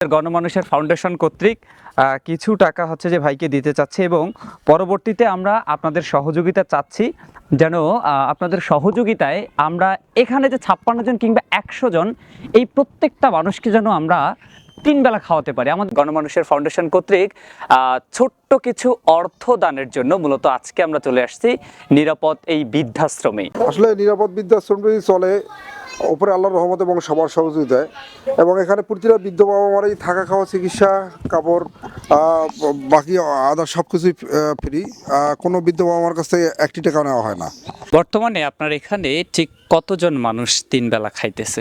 গণমানুষের ফাউন্ডেশন কর্তৃক কিছু টাকা হচ্ছে যে ভাইকে দিতে চাচ্ছে এবং পরবর্তীতে আমরা আপনাদের সহযোগিতা চাচ্ছি যেন আপনাদের সহযোগিতায় আমরা এখানে যে ছাপ্পান্ন জন কিংবা একশো জন, এই প্রত্যেকটা মানুষকে যেন আমরা তিন বেলা খাওয়াতে পারি। আমাদের গণমানুষের ফাউন্ডেশন কর্তৃক ছোট্ট কিছু অর্থ দানের জন্য মূলত আজকে আমরা চলে আসছি নিরাপদ এই বৃদ্ধাশ্রমে আসলে নিরাপদ বৃদ্ধাশ্রমটি চলে ওপরে আল্লাহর রহমত এবং সবার সহযোগিতায়। এবং এখানে প্রতিটা বৃদ্ধ বাবা মারাই থাকা খাওয়া চিকিৎসা কাপড় বাকি আদার সব কিছুই ফ্রি কোনো বৃদ্ধ বাবা মার কাছ থেকে একটি টাকা নেওয়া হয় না। বর্তমানে আপনার এখানে ঠিক কতজন মানুষ তিন বেলা খাইতেছে?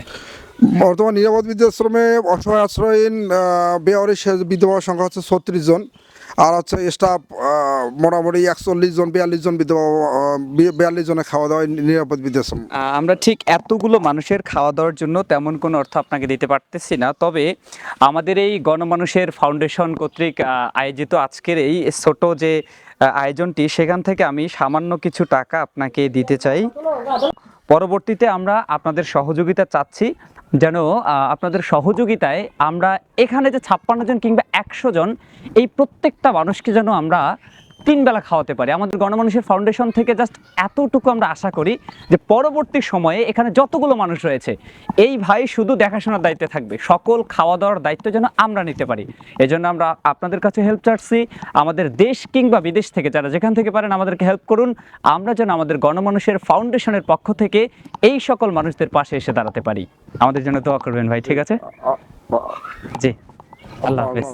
বর্তমান নিরাপদ বৃদ্ধাশ্রমে অসহায় আশ্রয়হীন বেয়ারি বৃদ্ধ বাবার সংখ্যা হচ্ছে ছত্রিশ জন। আর হচ্ছে স্টাফ মোটামুটি একচল্লিশ জন, বিয়াল্লিশ জন বৃদ্ধ বাবা বিয়াল্লিশ জনে খাওয়া দাওয়া নিরাপদ বৃদ্ধাশ্রম। আমরা ঠিক এতগুলো মানুষের খাওয়া দাওয়ার জন্য তেমন কোনো অর্থ আপনাকে দিতে পারতেছি না। তবে আমাদের এই গণমানুষের ফাউন্ডেশন কর্তৃক আয়োজিত আজকের এই ছোট যে আয়োজনটি, সেখান থেকে আমি সামান্য কিছু টাকা আপনাকে দিতে চাই। পরবর্তীতে আমরা আপনাদের সহযোগিতা চাচ্ছি যেন আপনাদের সহযোগিতায় আমরা এখানে যে ছাপ্পান্ন জন কিংবা একশো জন, এই প্রত্যেকটা মানুষকে যেন আমরা তিন বেলা খাওয়াতে পারি। আমাদের গণমানুষের ফাউন্ডেশন থেকে জাস্ট এতটুকু আমরা আশা করি যে পরবর্তী সময়ে এখানে যতগুলো মানুষ রয়েছে এই ভাই শুধু দেখাশোনার দায়িত্বে থাকবে। সকল খাওয়া দাওয়ার দায়িত্ব যেন আমরা নিতে পারি। এজন্য আমরা আপনাদের কাছে হেল্প চাচ্ছি। আমাদের দেশ কিংবা বিদেশ থেকে যারা যেখান থেকে পারেন আমাদেরকে হেল্প করুন। আমরা যেন আমাদের গণমানুষের ফাউন্ডেশনের পক্ষ থেকে এই সকল মানুষদের পাশে এসে দাঁড়াতে পারি। আমাদের জন্য দোয়া করবেন ভাই ঠিক আছে? জি আল্লাহ হাফেজ।